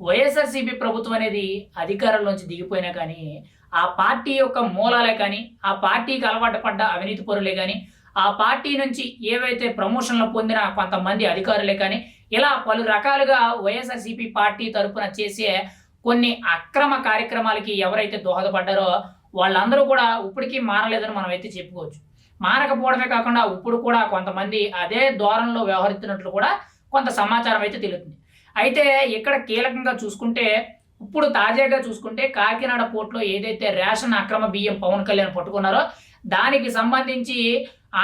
వైఎస్ఆర్సీపీ ప్రభుత్వం అనేది అధికారంలోంచి దిగిపోయినా కానీ ఆ పార్టీ యొక్క మూలాలే కానీ ఆ పార్టీకి అలవాటు పడ్డ అవినీతి పరులే కానీ ఆ పార్టీ నుంచి ఏవైతే ప్రమోషన్లు పొందిన కొంతమంది అధికారులే కానీ ఇలా పలు రకాలుగా వైఎస్ఆర్సీపీ పార్టీ తరపున చేసే కొన్ని అక్రమ కార్యక్రమాలకి ఎవరైతే దోహదపడ్డారో వాళ్ళందరూ కూడా ఇప్పటికీ మారలేదని మనం అయితే చెప్పుకోవచ్చు. మారకపోవడమే కాకుండా ఇప్పుడు కూడా కొంతమంది అదే ధోరణిలో వ్యవహరిస్తున్నట్లు కూడా కొంత సమాచారం అయితే తెలుస్తుంది. అయితే ఇక్కడ కీలకంగా చూసుకుంటే ఇప్పుడు తాజాగా చూసుకుంటే కాకినాడ పోర్టులో ఏదైతే రేషన్ అక్రమ బియ్యం పవన్ కళ్యాణ్ పట్టుకున్నారో దానికి సంబంధించి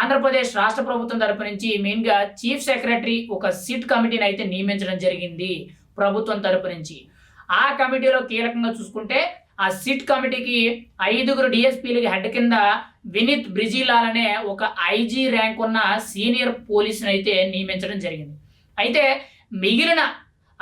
ఆంధ్రప్రదేశ్ రాష్ట్ర ప్రభుత్వం తరపు నుంచి మెయిన్గా చీఫ్ సెక్రటరీ ఒక సిట్ కమిటీని అయితే నియమించడం జరిగింది ప్రభుత్వం తరపు నుంచి. ఆ కమిటీలో కీలకంగా చూసుకుంటే ఆ సిట్ కమిటీకి ఐదుగురు డిఎస్పీలకి హెడ్ కింద వినీత్ బ్రిజిలాల్ అనే ఒక ఐజీ ర్యాంక్ ఉన్న సీనియర్ పోలీసుని అయితే నియమించడం జరిగింది. అయితే మిగిలిన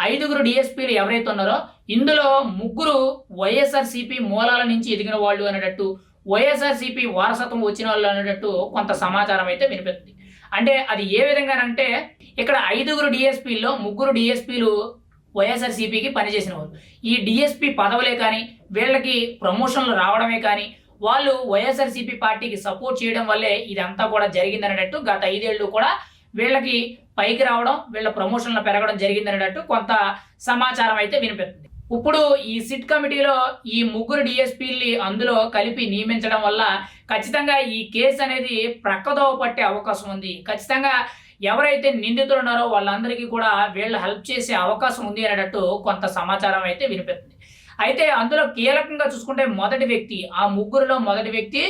ఐదుగురు డిఎస్పీలు ఎవరైతే ఉన్నారో ఇందులో ముగ్గురు వైఎస్ఆర్సీపీ మూలాల నుంచి ఎదిగిన వాళ్ళు అనేటట్టు వైఎస్ఆర్సీపీ వారసత్వం వచ్చిన వాళ్ళు అనేటట్టు కొంత సమాచారం అయితే వినిపిస్తుంది. అంటే అది ఏ విధంగానంటే ఇక్కడ ఐదుగురు డిఎస్పీల్లో ముగ్గురు డిఎస్పీలు వైఎస్ఆర్సీపీకి పనిచేసిన వాళ్ళు. ఈ డిఎస్పీ పదవులే కానీ వీళ్ళకి ప్రమోషన్లు రావడమే కానీ వాళ్ళు వైఎస్ఆర్సీపీ పార్టీకి సపోర్ట్ చేయడం వల్లే ఇదంతా కూడా జరిగిందనేటట్టు గత ఐదేళ్ళు కూడా వీళ్ళకి పైకి రావడం వీళ్ళ ప్రమోషన్లు పెరగడం జరిగిందనేటట్టు కొంత సమాచారం అయితే వినిపిస్తుంది. ఇప్పుడు ఈ సిట్ కమిటీలో ఈ ముగ్గురు డిఎస్పీల్ని అందులో కలిపి నియమించడం వల్ల ఖచ్చితంగా ఈ కేసు అనేది ప్రక్కదోవ పట్టే అవకాశం ఉంది. ఖచ్చితంగా ఎవరైతే నిందితులు ఉన్నారో వాళ్ళందరికీ కూడా వీళ్ళు హెల్ప్ చేసే అవకాశం ఉంది అనేటట్టు కొంత సమాచారం అయితే వినిపిస్తుంది. అయితే అందులో కీలకంగా చూసుకుంటే మొదటి వ్యక్తి ఆ ముగ్గురులో మొదటి వ్యక్తి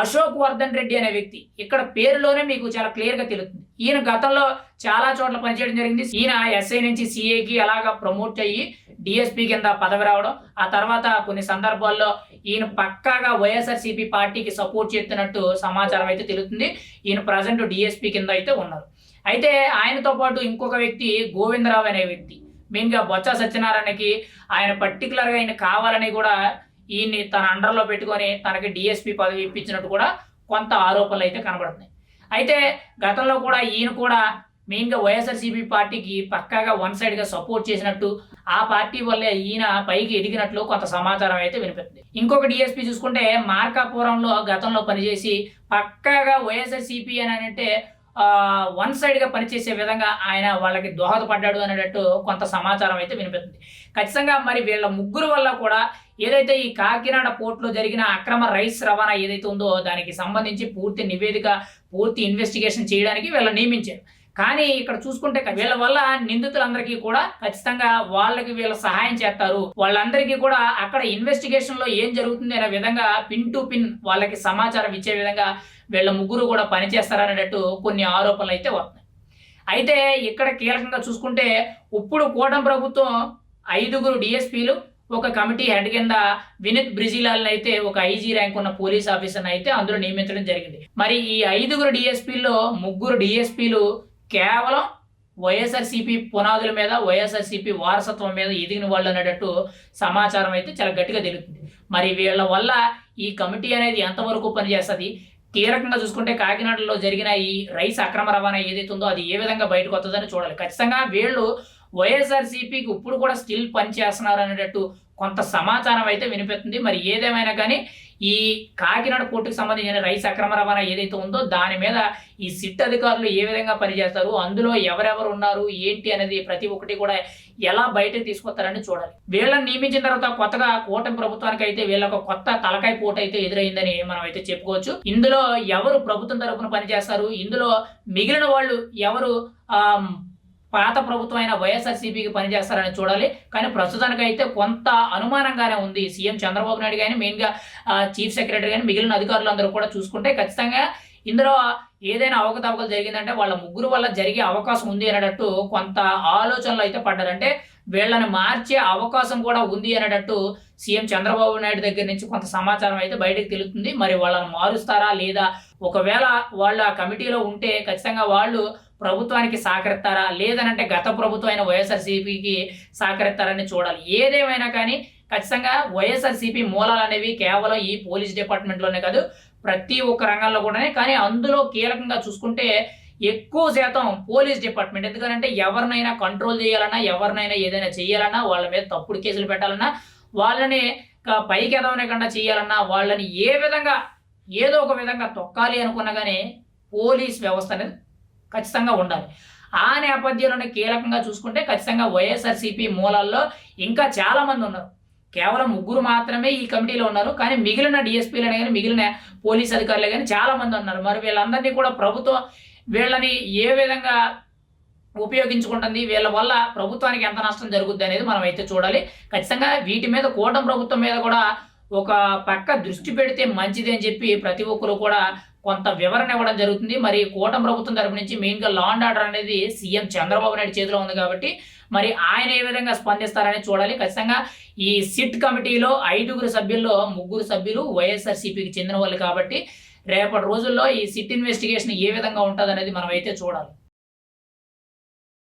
అశోక్ వర్ధన్ రెడ్డి అనే వ్యక్తి. ఇక్కడ పేరులోనే మీకు చాలా క్లియర్గా తెలుస్తుంది. ఈయన గతంలో చాలా చోట్ల పనిచేయడం జరిగింది. ఈయన ఎస్ఐ నుంచి సిఐకి అలాగా ప్రమోట్ అయ్యి డిఎస్పీ కింద పదవి రావడం ఆ తర్వాత కొన్ని సందర్భాల్లో ఈయన పక్కాగా వైఎస్ఆర్సీపీ పార్టీకి సపోర్ట్ చేస్తున్నట్టు సమాచారం అయితే తెలుస్తుంది. ఈయన ప్రజెంట్ డిఎస్పీ కింద అయితే ఉన్నారు. అయితే ఆయనతో పాటు ఇంకొక వ్యక్తి గోవిందరావు అనే వ్యక్తి. మెయిన్గా బొత్స సత్యనారాయణకి ఆయన పర్టికులర్గా ఆయన కావాలని కూడా ఈయన్ని తన అండర్లో పెట్టుకొని తనకి డిఎస్పీ పదవి ఇప్పించినట్టు కూడా కొంత ఆరోపణలు అయితే కనబడుతున్నాయి. అయితే గతంలో కూడా ఈయన కూడా మెయిన్గా వైఎస్ఆర్సీపీ పార్టీకి పక్కాగా వన్ సైడ్గా సపోర్ట్ చేసినట్టు ఆ పార్టీ వల్లే ఈయన పైకి ఎదిగినట్లు కొంత సమాచారం అయితే వినిపిస్తుంది. ఇంకొక డిఎస్పీ చూసుకుంటే మార్కాపురంలో గతంలో పనిచేసి పక్కాగా వైఎస్ఆర్సీపీ అని అంటే వన్ సైడ్గా పనిచేసే విధంగా ఆయన వాళ్ళకి దోహదపడ్డాడు అనేటట్టు కొంత సమాచారం అయితే వినిపిస్తుంది. ఖచ్చితంగా మరి వీళ్ళ ముగ్గురు వల్ల కూడా ఏదైతే ఈ కాకినాడ పోర్టులో జరిగిన అక్రమ రైస్ రవాణా ఏదైతే ఉందో దానికి సంబంధించి పూర్తి నివేదిక పూర్తి ఇన్వెస్టిగేషన్ చేయడానికి వీళ్ళని నియమించారు. కానీ ఇక్కడ చూసుకుంటే వీళ్ళ వల్ల నిందితులందరికీ కూడా ఖచ్చితంగా వాళ్ళకి వీళ్ళ సహాయం చేస్తారు. వాళ్ళందరికీ కూడా అక్కడ ఇన్వెస్టిగేషన్లో ఏం జరుగుతుంది అనే విధంగా పిన్ టు పిన్ వాళ్ళకి సమాచారం ఇచ్చే విధంగా వీళ్ళ ముగ్గురు కూడా పనిచేస్తారనేటట్టు కొన్ని ఆరోపణలు అయితే వస్తున్నాయి. అయితే ఇక్కడ కీలకంగా చూసుకుంటే ఇప్పుడు కూటమి ప్రభుత్వం ఐదుగురు డిఎస్పీలు ఒక కమిటీ హెడ్ కింద వినిత్ బ్రిజిలాల్ అయితే ఒక ఐజీ ర్యాంక్ ఉన్న పోలీస్ ఆఫీసర్ అయితే అందులో నియమించడం జరిగింది. మరి ఈ ఐదుగురు డిఎస్పీల్లో ముగ్గురు డిఎస్పీలు కేవలం వైఎస్ఆర్సీపీ పునాదుల మీద వైఎస్ఆర్సీపీ వారసత్వం మీద ఎదిగిన వాళ్ళు అనేటట్టు సమాచారం అయితే చాలా గట్టిగా తెలుగుతుంది మరి వీళ్ళ వల్ల ఈ కమిటీ అనేది ఎంతవరకు పనిచేస్తుంది? కీలకంగా చూసుకుంటే కాకినాడలో జరిగిన ఈ రైస్ అక్రమ రవాణా ఏదైతే ఉందో అది ఏ విధంగా బయటకు వస్తుందని చూడాలి. ఖచ్చితంగా వీళ్ళు వైఎస్ఆర్సీపీకి ఇప్పుడు కూడా స్టిల్ పనిచేస్తున్నారు అనేటట్టు కొంత సమాచారం అయితే వినిపిస్తుంది. మరి ఏదేమైనా కానీ ఈ కాకినాడ పోర్టుకు సంబంధించిన రైస్ అక్రమ రవాణా ఏదైతే ఉందో దాని మీద ఈ సిట్ అధికారులు ఏ విధంగా పనిచేస్తారు? అందులో ఎవరెవరు ఉన్నారు? ఏంటి అనేది ప్రతి ఒక్కటి కూడా ఎలా బయటకు తీసుకొస్తారని చూడాలి. వీళ్ళని నియమించిన తర్వాత కొత్తగా కూటమి ప్రభుత్వానికి అయితే వీళ్ళకు కొత్త తలకాయ పోటు అయితే ఎదురైందని మనం అయితే చెప్పుకోవచ్చు. ఇందులో ఎవరు ప్రభుత్వం తరపున పనిచేస్తారు? ఇందులో మిగిలిన వాళ్ళు ఎవరు పాత ప్రభుత్వం అయిన వైఎస్ఆర్సీపీకి పనిచేస్తారని చూడాలి. కానీ ప్రస్తుతానికి అయితే కొంత అనుమానంగానే ఉంది. సీఎం చంద్రబాబు నాయుడు కానీ మెయిన్గా చీఫ్ సెక్రటరీ కానీ మిగిలిన అధికారులు అందరూ కూడా చూసుకుంటే ఖచ్చితంగా ఇందులో ఏదైనా అవకతవకలు జరిగిందంటే వాళ్ళ ముగ్గురు వల్ల జరిగే అవకాశం ఉంది అనేటట్టు కొంత ఆలోచనలు అయితే పడ్డారంటే వీళ్ళని మార్చే అవకాశం కూడా ఉంది అనేటట్టు సీఎం చంద్రబాబు నాయుడు దగ్గర నుంచి కొంత సమాచారం అయితే బయటకు తెలుస్తుంది. మరి వాళ్ళని మారుస్తారా లేదా ఒకవేళ వాళ్ళు ఆ కమిటీలో ఉంటే ఖచ్చితంగా వాళ్ళు ప్రభుత్వానికి సహకరిస్తారా? లేదనంటే గత ప్రభుత్వం అయిన వైఎస్ఆర్సీపీకి సహకరిస్తారని చూడాలి. ఏదేమైనా కానీ ఖచ్చితంగా వైఎస్ఆర్సీపీ మూలాలు అనేవి కేవలం ఈ పోలీస్ డిపార్ట్మెంట్లోనే కాదు ప్రతి ఒక్క రంగంలో కూడానే. కానీ అందులో కీలకంగా చూసుకుంటే ఎక్కువ శాతం పోలీస్ డిపార్ట్మెంట్. ఎందుకంటే ఎవరినైనా కంట్రోల్ చేయాలన్నా ఎవరినైనా ఏదైనా చేయాలన్నా వాళ్ళ మీద తప్పుడు కేసులు పెట్టాలన్నా వాళ్ళని పైకి ఎదవనేకుండా చేయాలన్నా వాళ్ళని ఏ విధంగా ఏదో ఒక విధంగా తొక్కాలి అనుకున్నా కానీ పోలీస్ వ్యవస్థ అనేది ఖచ్చితంగా ఉండాలి. ఆ నేపథ్యంలోనే కీలకంగా చూసుకుంటే ఖచ్చితంగా వైఎస్ఆర్సీపీ మూలాల్లో ఇంకా చాలామంది ఉన్నారు. కేవలం ముగ్గురు మాత్రమే ఈ కమిటీలో ఉన్నారు. కానీ మిగిలిన డిఎస్పీలనే కానీ మిగిలిన పోలీస్ అధికారులే కానీ చాలామంది ఉన్నారు. మరి వీళ్ళందరినీ కూడా ప్రభుత్వం వీళ్ళని ఏ విధంగా ఉపయోగించుకుంటుంది వీళ్ళ వల్ల ప్రభుత్వానికి ఎంత నష్టం జరుగుద్ది అనేది మనం అయితే చూడాలి. ఖచ్చితంగా వీటి మీద కూటమి ప్రభుత్వం మీద కూడా ఒక పక్క దృష్టి పెడితే మంచిది అని చెప్పి ప్రతి ఒక్కరు కూడా కొంత వివరణ ఇవ్వడం జరుగుతుంది. మరి కూటమి ప్రభుత్వం తరపు నుంచి మెయిన్గా లాండ్ ఆర్డర్ అనేది సీఎం చంద్రబాబు నాయుడు చేతిలో ఉంది కాబట్టి మరి ఆయన ఏ విధంగా స్పందిస్తారని చూడాలి. ఖచ్చితంగా ఈ సిట్ కమిటీలో ఐదుగురు సభ్యుల్లో ముగ్గురు సభ్యులు వైఎస్ఆర్సీపీకి చెందిన వాళ్ళు కాబట్టి రేపటి రోజుల్లో ఈ సిట్ ఇన్వెస్టిగేషన్ ఏ విధంగా ఉంటుంది అనేది మనం అయితే చూడాలి.